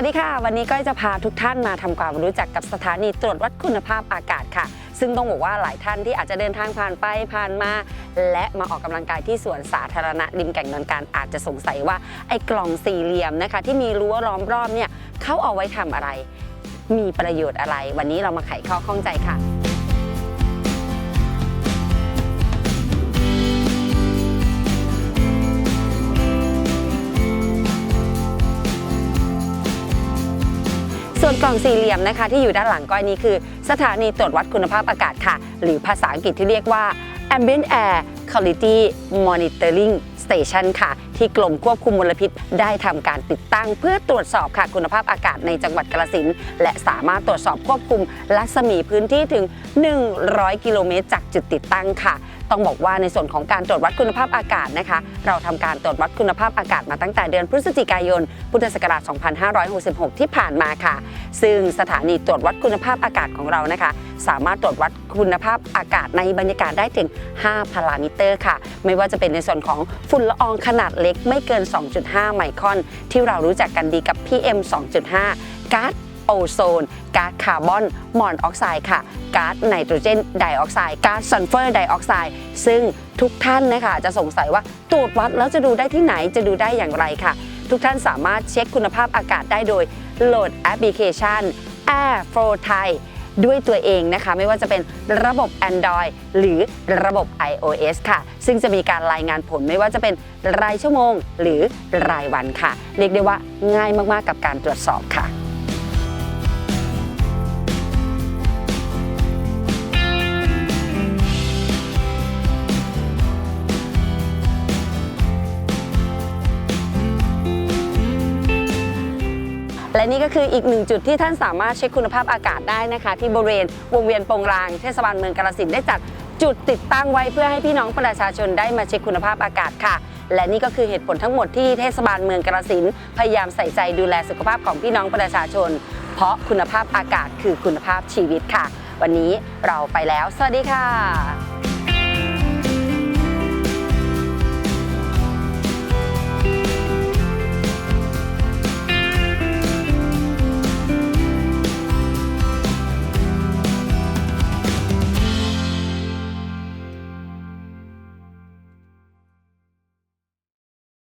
วัสดีค่ะ วันนี้ก้อยจะพาทุกท่านมาทำความรู้จักกับสถานีตรวจวัดคุณภาพอากาศค่ะ ซึ่งต้องบอกว่าหลายท่านที่อาจจะเดินทางผ่านไปผ่านมา และมาออกกำลังกายที่สวนสาธารณะริมแก่งนนการอาจจะสงสัยว่าไอ้กล่องสี่เหลี่ยมนะคะ ที่มีรั้วล้อมรอบเนี่ยเขาเอาไว้ทำอะไร มีประโยชน์อะไร วันนี้เรามาไขข้อข้องใจค่ะ ส่วนกล่องสี่เหลี่ยมนะคะ ที่อยู่ด้านหลังก้อยนี้คือ สถานีตรวจวัดคุณภาพอากาศค่ะ หรือภาษาอังกฤษที่เรียกว่า Ambient Air Quality Monitoring Station ค่ะ ที่กรมควบคุมมลพิษ ได้ทำการติดตั้ง เพื่อตรวจสอบค่ะคุณภาพอากาศในจังหวัดกาฬสินธุ์และสามารถตรวจสอบควบคุมรัศมีพื้นที่ถึง 100 กิโลเมตรจากจุดติดตั้งค่ะ ต้องบอกว่าในส่วนของการตรวจวัดคุณภาพอากาศนะคะ เราทำการตรวจวัดคุณภาพอากาศมาตั้งแต่เดือนพฤศจิกายน พุทธศักราช 2566 ที่ผ่านมาค่ะ ซึ่งสถานีตรวจวัดคุณภาพอากาศของเรานะคะ สามารถตรวจวัดคุณภาพอากาศในบรรยากาศได้ถึง 5 พารามิเตอร์ค่ะ ไม่ว่าจะเป็นในส่วนของฝุ่นละอองขนาดเล็กไม่เกิน 2.5 ไมครอน ที่เรารู้จักกันดีกับ PM 2.5 ก๊าซ โอโซนก๊าซคาร์บอนมอนออกไซด์ค่ะก๊าซไนโตรเจนไดออกไซด์ก๊าซซัลเฟอร์ไดออกไซด์ซึ่งทุกท่านนะคะจะสงสัยว่าตรวจวัดแล้วจะดูได้ที่ไหนจะดูได้อย่างไรค่ะ ทุกท่านสามารถเช็คคุณภาพอากาศได้โดยโหลดแอปพลิเคชัน Air Flow Thai ด้วยตัวเองนะคะ ไม่ว่าจะเป็นระบบ Android หรือระบบ iOS ค่ะ ซึ่งจะมีการรายงานผลไม่ว่าจะเป็นรายชั่วโมง หรือรายวันค่ะ เรียกได้ว่าง่ายมาก ๆ กับการตรวจสอบค่ะ และนี่ก็คืออีกหนึ่งจุดที่ท่านสามารถเช็คคุณภาพอากาศได้นะคะ ที่บริเวณวงเวียนปงรางเทศบาลเมืองกาฬสินได้จัดจุดติดตั้งไว้เพื่อให้พี่น้องประชาชนได้มาเช็คคุณภาพอากาศค่ะ และนี่ก็คือเหตุผลทั้งหมดที่เทศบาลเมืองกาฬสินพยายามใส่ใจดูแลสุขภาพของพี่น้องประชาชน เพราะคุณภาพอากาศคือคุณภาพชีวิตค่ะ วันนี้เราไปแล้ว สวัสดีค่ะ